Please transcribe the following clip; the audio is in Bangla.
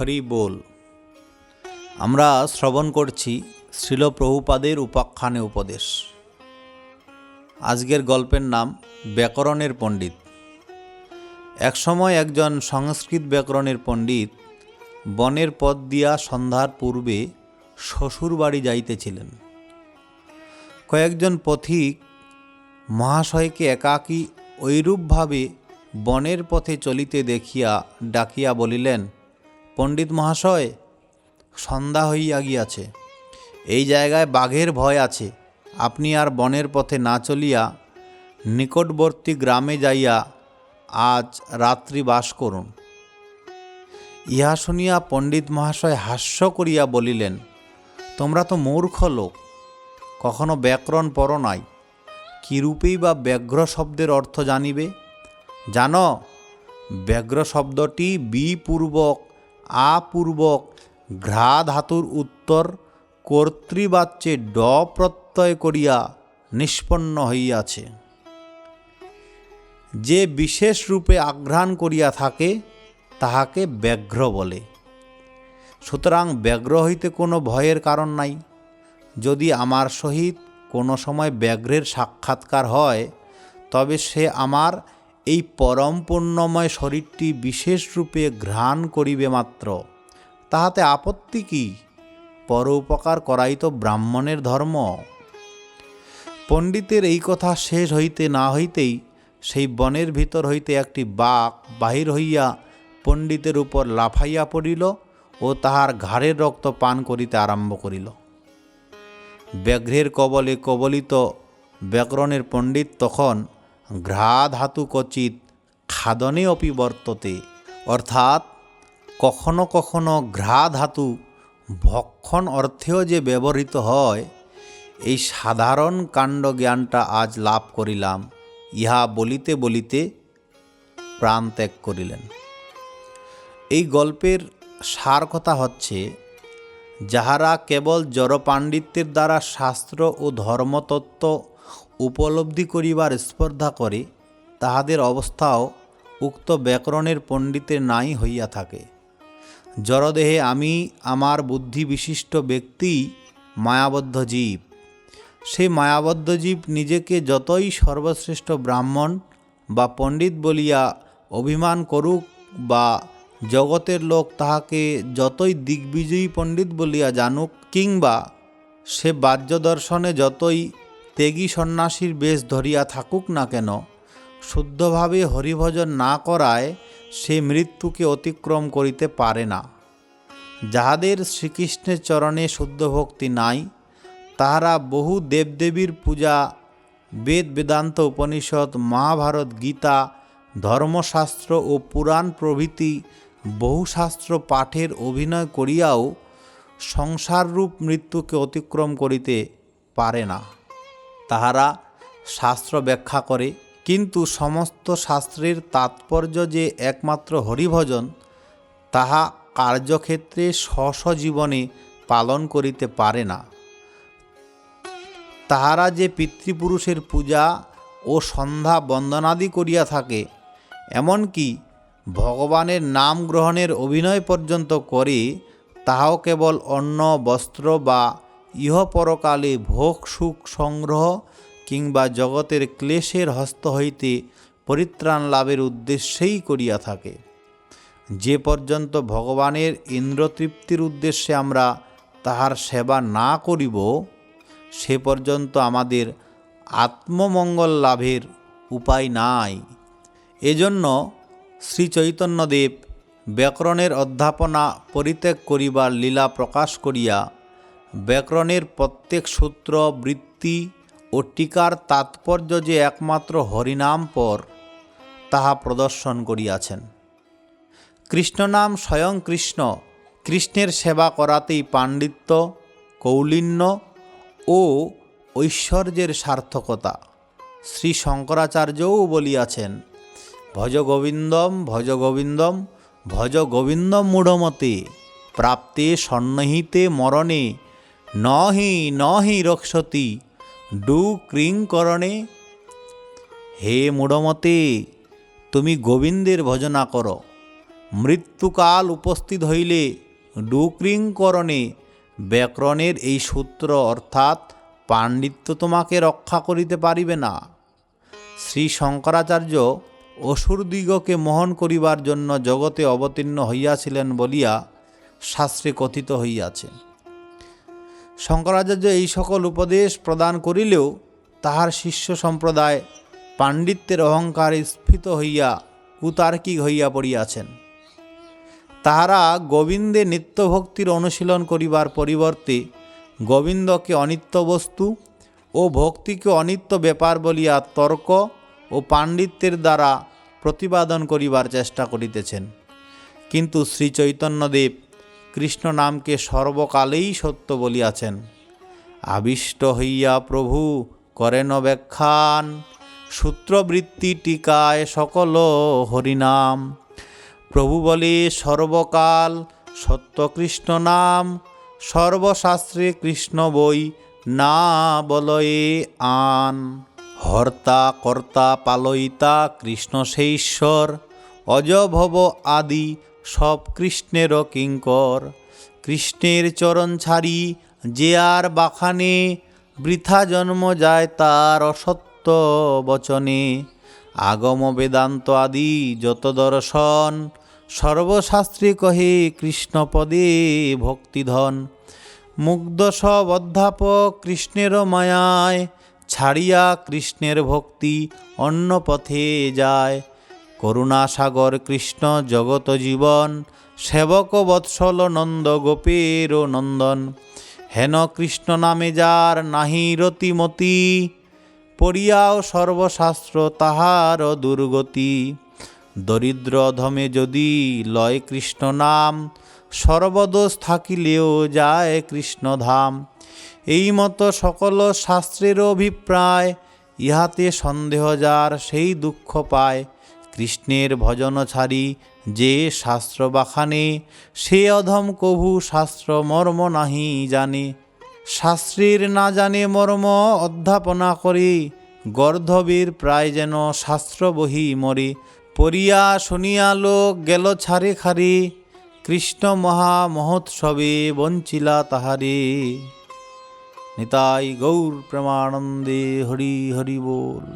হরি বল। আমরা শ্রবণ করছি শ্রীল উপাখ্যানে উপদেশ। আজকের গল্পের নাম ব্যাকরণের পণ্ডিত। একসময় একজন সংস্কৃত ব্যাকরণের পণ্ডিত বনের পথ দিয়া সন্ধ্যার পূর্বে শ্বশুর বাড়ি যাইতেছিলেন। কয়েকজন পথিক মহাশয়কে একাকী ঐরূপভাবে বনের পথে চলিতে দেখিয়া ডাকিয়া বলিলেন পণ্ডিত মহাশয়, সন্ধ্যা হইয়া গিয়াছে। এই জায়গায় বাঘের ভয় আছে। আপনি আর বনের পথে না চলিয়া নিকটবর্তী গ্রামে যাইয়া আজ রাত্রি বাস করুন। ইহা শুনিয়া পণ্ডিত মহাশয় হাস্য করিয়া বলিলেন, তোমরা তো মূর্খ লোক, কখনো ব্যাকরণ পর নাই। কীরূপেই বা ব্যাঘ্র শব্দের অর্থ জানিবে? জানো, ব্যাঘ্র শব্দটি বিপূর্বক আপূর্বক ঘ্রা ধাতুর উত্তর কর্তৃবাচ্যে ড প্রত্যয় করিয়া নিষ্পন্ন হইয়াছে। যে বিশেষ রূপে আঘ্রাণ করিয়া থাকে, তাহাকে ব্যাঘ্র বলে। সুতরাং ব্যাঘ্র হইতে কোনো ভয়ের কারণ নাই। যদি আমার সহিত কোনো সময় ব্যাঘ্রের সাক্ষাৎকার হয়, তবে সে আমার এই পরম পুণ্যময় শরীরটি বিশেষ রূপে ঘ্রাণ করিবে মাত্র। তাহাতে আপত্তি কি? পর উপকার করাই তো ব্রাহ্মণের ধর্ম। পণ্ডিতের এই কথা শেষ হইতে না হইতেই সেই বনের ভিতর হইতে একটি বাঘ বাহির হইয়া পণ্ডিতের উপর লাফাইয়া পড়িল ও তাহার ঘাড়ের রক্ত পান করিতে আরম্ভ করিল। ব্যাঘ্রের কবলে কবলিত ব্যাকরণের পণ্ডিত তখন ঘ্রা ধাতু কচিত খাদনে অপি বর্ততে, অর্থাৎ কখনো কখনো ঘ্রা ধাতু ভক্ষণ অর্থেও যে ব্যবহৃত হয়, এই সাধারণ কাণ্ড জ্ঞানটা আজ লাভ করিলাম। ইহা বলিতে বলিতে প্রাণ ত্যাগ করিলেন। এই গল্পের সার কথা হচ্ছে, যাহারা কেবল জড়পাণ্ডিত্যের দ্বারা শাস্ত্র ও ধর্মতত্ত্ব উপলব্ধি করিবার স্পর্ধা করে, তাহাদের অবস্থাও উক্ত ব্যাকরণের পণ্ডিতের নাই হইয়া থাকে। জড়দেহে আমি আমার বুদ্ধি বিশিষ্ট ব্যক্তি মায়াবদ্ধ জীব। সেই মায়াবদ্ধ জীব নিজেকে যতই সর্বশ্রেষ্ঠ ব্রাহ্মণ বা পণ্ডিত বলিয়া অভিমান করুক বা জগতের লোক তাহাকে যতই দিগ্বিজয়ী পণ্ডিত বলিয়া জানুক কিংবা সে বাহ্য দর্শনে যতই ত্যাগী সন্ন্যাসীর বেশ ধরিয়া থাকুক না কেন, শুদ্ধভাবে হরিভজন না করায় সে মৃত্যুকে অতিক্রম করিতে পারে না। যাহাদের শ্রীকৃষ্ণের চরণে শুদ্ধ ভক্তি নাই, তাহারা বহু দেবদেবীর পূজা, বেদ বেদান্ত উপনিষদ, মহাভারত গীতা, ধর্মশাস্ত্র ও পুরাণ প্রভৃতি, বহু শাস্ত্র পাঠের অভিনয় করিয়াও সংসাররূপ মৃত্যুকে অতিক্রম করিতে পারে না। তাহারা শাস্ত্র ব্যাখ্যা করে, কিন্তু সমস্ত শাস্ত্রের তাৎপর্য যে একমাত্র হরিভজন, তাহা কার্যক্ষেত্রে স্ব জীবনে পালন করিতে পারে না। তাহারা যে পিতৃপুরুষের পূজা ও সন্ধ্যা বন্দনাদি করিয়া থাকে, এমনকি ভগবানের নাম গ্রহণের অভিনয় পর্যন্ত করে, তাহাও কেবল অন্ন, বস্ত্র বা ইহপরকালে ভোগ, সুখ, সংগ্রহ কিংবা জগতের ক্লেশের হস্ত হইতে পরিত্রাণ লাভের উদ্দেশ্যেই করিয়া থাকে। যে পর্যন্ত ভগবানের ইন্দ্রতৃপ্তির উদ্দেশ্যে আমরা তাহার সেবা না করিব, সে পর্যন্ত আমাদের আত্মমঙ্গল লাভের উপায় নাই। এজন্য শ্রী চৈতন্যদেব ব্যাকরণের অধ্যাপনা পরিত্যাগ করিবার লীলা প্রকাশ করিয়া ব্যাকরণের প্রত্যেক সূত্র, বৃত্তি ও টিকার তাৎপর্য যে একমাত্র হরিনাম পর, তাহা প্রদর্শন করিয়াছেন। কৃষ্ণনাম স্বয়ং কৃষ্ণ, কৃষ্ণের সেবা করাতেই পাণ্ডিত্য, কৌলিন্য ও ঐশ্বর্যের সার্থকতা। শ্রী শঙ্করাচার্যও বলিয়াছেন, ভজ গোবিন্দম ভজ গোবিন্দম ভজ গোবিন্দম মূঢ়মতে, প্রাপ্তে সন্নিহিতে মরণে নহি নহি রক্ষতি, ডু ক্রিং করণে। হে মূঢ়মতে তুমি গোবিন্দের ভজনা কর। মৃত্যুকাল উপস্থিত হইলে ডুক্রিংকরণে ব্যাকরণের এই সূত্র অর্থাৎ পাণ্ডিত্য তোমাকে রক্ষা করিতে পারিবে না। শ্রী শঙ্করাচার্য অসুরদিগকে মোহন করিবার জন্য জগতে অবতীর্ণ হইয়াছিলেন বলিয়া শাস্ত্রে কথিত হইয়াছে। শঙ্করাচার্য এই সকল উপদেশ প্রদান করিলেও তাহার শিষ্য সম্প্রদায় পাণ্ডিত্যের অহংকারে স্ফীত হইয়া কুতার্কিক হইয়া পড়িয়াছেন। তাহারা গোবিন্দে নিত্যভক্তির অনুশীলন করিবার পরিবর্তে গোবিন্দকে অনিত্য বস্তু ও ভক্তিকে অনিত্য ব্যাপার বলিয়া তর্ক ও পাণ্ডিত্যের দ্বারা প্রতিপাদন করিবার চেষ্টা করিতেছেন। কিন্তু শ্রী চৈতন্যদেব কৃষ্ণ নামকে সর্বকালেই সত্য বলিয়াছেন। আবিষ্ট হইয়া প্রভু করেন ব্যাখ্যান, সূত্রবৃত্তি টিকায় সকল হরিনাম। প্রভু বলে, সর্বকাল সত্য কৃষ্ণ নাম, সর্বশাস্ত্রে কৃষ্ণ বই না বলয়ে আন। হর্তা কর্তা পালয়িতা কৃষ্ণ সেই ঈশ্বর, অজভব আদি সব কৃষ্ণের কিঙ্কর। কৃষ্ণের চরণ ছাড়ি যে আর বাখানে বৃথা জন্ম যায় তার অসত্য বচনে। আগম বেদান্ত আদি যত দর্শন, সর্বশাস্ত্রে কহে কৃষ্ণপদে ভক্তিধন। মুগ্ধ সব অধ্যাপক কৃষ্ণের মায়ায়, ছাড়িয়া কৃষ্ণের ভক্তি অন্য পথে যায়। করুণাসাগর কৃষ্ণ জগত জীবন, সেবক বৎসল নন্দ গোপের নন্দন। হেন কৃষ্ণ নামে যার নাহি রতিমতি, পড়িয়াও সর্বশাস্ত্র তাহার দুর্গতি। দরিদ্র ধমে যদি লয় কৃষ্ণ নাম, সর্বদোষ থাকিলেও যায় কৃষ্ণধাম এই মতো সকল শাস্ত্রের অভিপ্রায়, ইহাতে সন্দেহ যার সেই দুঃখ পায়। কৃষ্ণের ভজন ছাড়ি, যে শাস্ত্র বাখানে সে অধম কভু শাস্ত্র মর্ম নাহি জানে। শাস্ত্রের না জানে মর্ম অধ্যাপনা করে, গর্ধবীর প্রায় যেন শাস্ত্র বহি মরে। পড়িয়া শুনিয়া লোক গেল ছাড়ে খারে, কৃষ্ণ মহা মহোৎসবে বঞ্চিলা তাহারে। নিতাই গৌর প্রেমানন্দে হরি হরি বল।